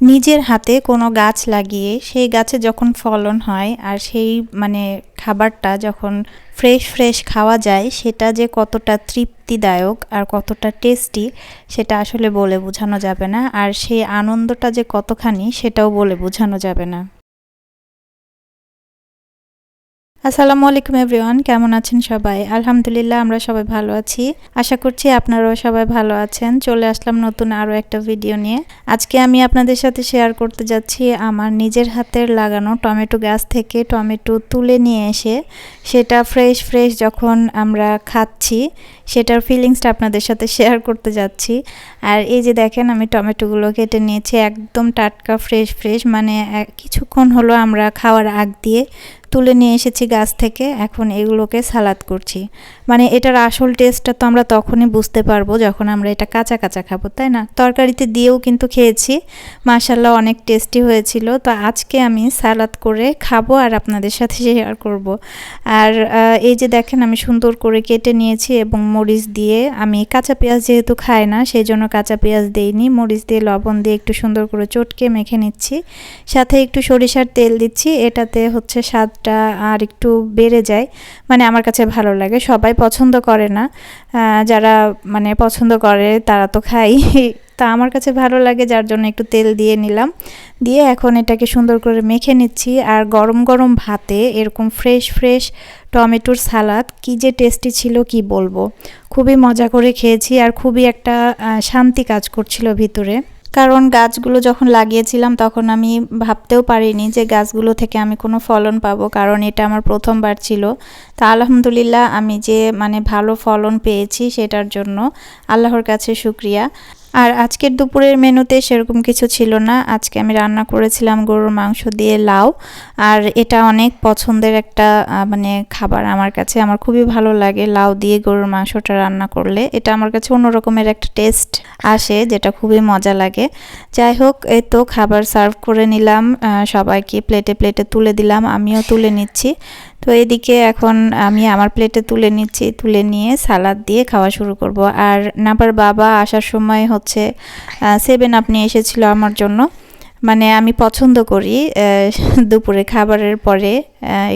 নিজের হাতে কোনো গাছ লাগিয়ে সেই গাছে যখন ফলন হয় আর সেই মানে খাবারটা যখন ফ্রেশ ফ্রেশ খাওয়া যায়, সেটা যে কতটা তৃপ্তিদায়ক আর কতটা টেস্টি সেটা আসলে বলে বোঝানো যাবে না। আর সেই আনন্দটা যে কতখানি সেটাও বলে বোঝানো যাবে না। আসসালামু আলাইকুম এভরিওয়ান, কেমন আছেন সবাই? আলহামদুলিল্লাহ, আমরা সবাই ভালো আছি। আশা করছি আপনারাও সবাই ভালো আছেন। চলে আসলাম নতুন আরও একটা ভিডিও নিয়ে। আজকে আমি আপনাদের সাথে শেয়ার করতে যাচ্ছি আমার নিজের হাতের লাগানো টমেটো গাছ থেকে টমেটো তুলে নিয়ে এসে। সেটা ফ্রেশ ফ্রেশ যখন আমরা খাচ্ছি, সেটার ফিলিংসটা আপনাদের সাথে শেয়ার করতে যাচ্ছি। আর এই যে দেখেন, আমি টমেটোগুলো কেটে নিয়েছি, একদম টাটকা ফ্রেশ ফ্রেশ মানে কিছুক্ষণ হলো আমরা খাওয়ার আগ দিয়ে। তুলে নিয়ে এসেছি গাছ থেকে, এখন এগুলোকে সালাদ করছি। মানে এটার আসল টেস্টটা তো আমরা তখনই বুঝতে পারব যখন আমরা এটা কাঁচা কাঁচা খাব, তাই না? তরকারিতে দিয়েও কিন্তু খেয়েছি মাসাল্লাহ অনেক টেস্টি হয়েছিল। তো আজকে আমি সালাদ করে খাব আর আপনাদের সাথে শেয়ার করব। আর এই যে দেখেন আমি সুন্দর করে কেটে নিয়েছি এবং মরিচ দিয়ে আমি কাঁচা পেঁয়াজ যেহেতু খাই না, সেই জন্য কাঁচা পেঁয়াজ দেইনি। মরিচ দিয়ে লবণ দিয়ে একটু সুন্দর করে চটকে মেখে নিচ্ছি। সাথে একটু সরিষার তেল দিচ্ছি। এটাতে হচ্ছে স্বাদটা আর একটু বেড়ে যায়। মানে আমার কাছে ভালো লাগে, সবাই পছন্দ করে না। যারা মানে পছন্দ করে তারা তো খাই। তা আমার কাছে ভালো লাগে, যার জন্য একটু তেল দিয়ে নিলাম। দিয়ে এখন এটাকে সুন্দর করে মেখে নিচ্ছি। আর গরম গরম ভাতে এরকম ফ্রেশ ফ্রেশ টমেটোর সালাদ, কি যে টেস্টি ছিল কি বলব। খুবই মজা করে খেয়েছি আর খুবই একটা শান্তি কাজ করছিল ভিতরে। কারণ গাছগুলো যখন লাগিয়েছিলাম তখন আমি ভাবতেও পারিনি যে গাছগুলো থেকে আমি কোনো ফলন পাবো, কারণ এটা আমার প্রথমবার ছিল। তা আলহামদুলিল্লাহ আমি যে মানে ভালো ফলন পেয়েছি সেটার জন্য আল্লাহর কাছে শুক্রিয়া। আর আজকের দুপুরের মেনুতে সেরকম কিছু ছিল না। আজকে আমি রান্না করেছিলাম গরুর মাংস দিয়ে লাউ। আর এটা অনেক পছন্দের একটা মানে খাবার আমার কাছে। আমার খুবই ভালো লাগে লাউ দিয়ে গরুর মাংসটা রান্না করলে। এটা আমার কাছে অন্যরকমের একটা টেস্ট আসে, যেটা খুবই মজা লাগে। যাই হোক, এই তো খাবার সার্ভ করে নিলাম। সবাইকে প্লেটে প্লেটে তুলে দিলাম। আমিও তুলে নিচ্ছি। তো এদিকে এখন আমি আমার প্লেটে তুলে নিচ্ছি। তুলে নিয়ে সালাদ দিয়ে খাওয়া শুরু করব। আর নাবার বাবা আসার সময় হচ্ছে সেভেন আপ নিয়ে এসেছিল আমার জন্য। মানে আমি পছন্দ করি দুপুরে খাবারের পরে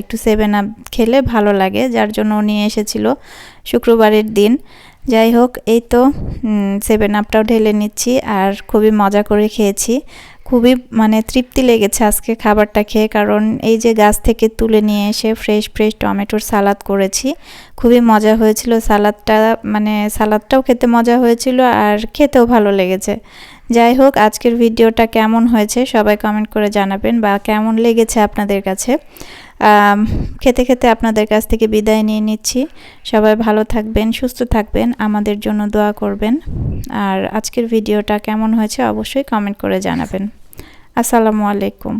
একটু সেভেন আপ খেলে ভালো লাগে। যার জন্য নিয়ে এসেছিল শুক্রবারের দিন। যাই হোক, এই তো সেভেন আপটাও ঢেলে নিচ্ছি। আর খুবই মজা করে খেয়েছি। খুবই মানে তৃপ্তি লেগেছে আজকে খাবারটা খেয়ে। কারণ এই যে গাছ থেকে তুলে নিয়ে এসে ফ্রেশ ফ্রেশ টমেটোর সালাদ করেছি, খুবই মজা হয়েছিল। সালাদটা মানে সালাদটাও খেতে মজা হয়েছিল আর খেতেও ভালো লেগেছে। যাই হোক, আজকের ভিডিওটা কেমন হয়েছে সবাই কমেন্ট করে জানাবেন বা কেমন লেগেছে আপনাদের কাছে। খেতে খেতে আপনাদের কাছ থেকে বিদায় নিয়ে নিচ্ছি। সবাই ভালো থাকবেন, সুস্থ থাকবেন, আমাদের জন্য দোয়া করবেন। আর আজকের ভিডিওটা কেমন হয়েছে অবশ্যই কমেন্ট করে জানাবেন। আসসালামু আলাইকুম।